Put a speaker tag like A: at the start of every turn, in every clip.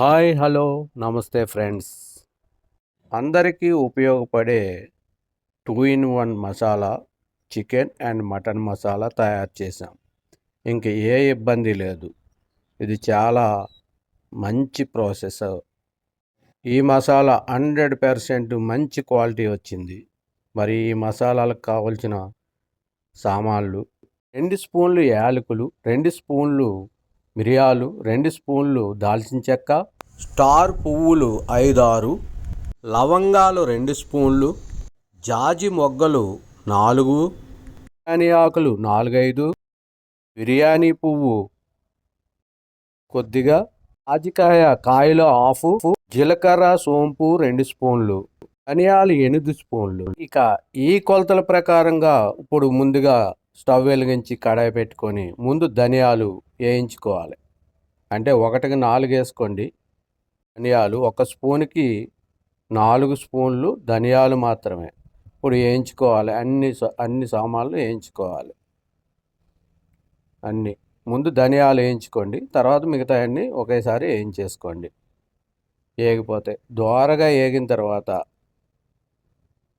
A: Hi hello నమస్తే friends. అందరికీ ఉపయోగపడే two in one masala chicken and mutton masala తయారు చేసాం ఇంక ఏ ఇబ్బంది లేదు. ఇది చాలా మంచి ప్రాసెస్. ఈ మసాలా హండ్రెడ్ పర్సెంట్ మంచి క్వాలిటీ వచ్చింది. మరి ఈ మసాలాలకు కావలసిన సామాన్లు రెండు స్పూన్లు యాలకులు రెండు స్పూన్లు మిరియాలు రెండు స్పూన్లు దాల్చిన చెక్క. స్టార్ పువ్వులు ఐదారు. లవంగాలు రెండు స్పూన్లు. జాజి మొగ్గలు నాలుగు. బిర్యానీ ఆకులు నాలుగైదు. బిర్యానీ పువ్వు కొద్దిగా. ఆజికాయ కాయలు హాఫ్. జీలకర్ర సోంపు రెండు స్పూన్లు. ధనియాలు ఎనిమిది స్పూన్లు. ఇక ఈ కొలతల ప్రకారంగా ఇప్పుడు ముందుగా స్టవ్ వెలిగించి కడాయి పెట్టుకొని ముందు ధనియాలు వేయించుకోవాలి. అంటే ఒకటికి నాలుగు వేసుకోండి. ధనియాలు ఒక స్పూన్కి నాలుగు స్పూన్లు ధనియాలు మాత్రమే. ఇప్పుడు వేయించుకోవాలి. అన్ని అన్ని సామాన్లు వేయించుకోవాలి. అన్నీ. ముందు ధనియాలు వేయించుకోండి. తర్వాత మిగతా అన్నీ ఒకేసారి వేయించేసుకోండి. వేగిపోతాయి. దోరగా వేగిన తర్వాత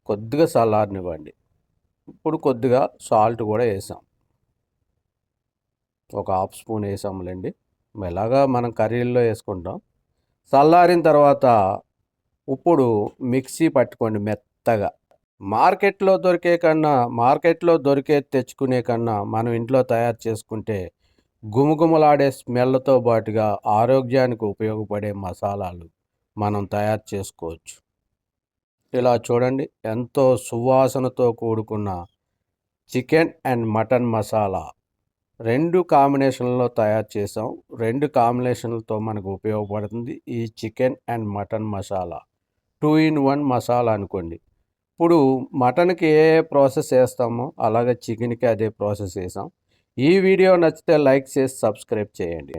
A: కొద్దిగా చల్లారనివ్వండి ఇప్పుడు కొద్దిగా సాల్ట్ కూడా వేసాం. ఒక హాఫ్ స్పూన్ వేసాములేండి. ఎలాగా మనం కర్రీల్లో వేసుకుంటాం. చల్లారిన తర్వాత ఇప్పుడు మిక్సీ పట్టుకోండి మెత్తగా. మార్కెట్లో దొరికే కన్నా మార్కెట్లో దొరికే తెచ్చుకునే కన్నా మనం ఇంట్లో తయారు చేసుకుంటే గుమగుమలాడే స్మెల్తో పాటుగా ఆరోగ్యానికి ఉపయోగపడే మసాలాలు మనం తయారు చేసుకోవచ్చు. ఇలా చూడండి ఎంతో సువాసనతో కూడుకున్న చికెన్ అండ్ మటన్ మసాలా. రెండు కాంబినేషన్లో తయారు చేసాం. రెండు కాంబినేషన్లతో మనకు ఉపయోగపడుతుంది ఈ chicken and mutton masala. Two in one masala అనుకోండి. ఇప్పుడు మటన్కి ఏ ప్రాసెస్ వేస్తామో అలాగే చికెన్కి అదే ప్రాసెస్ వేసాం. ఈ వీడియో నచ్చితే లైక్ చేసి సబ్స్క్రైబ్ చేయండి.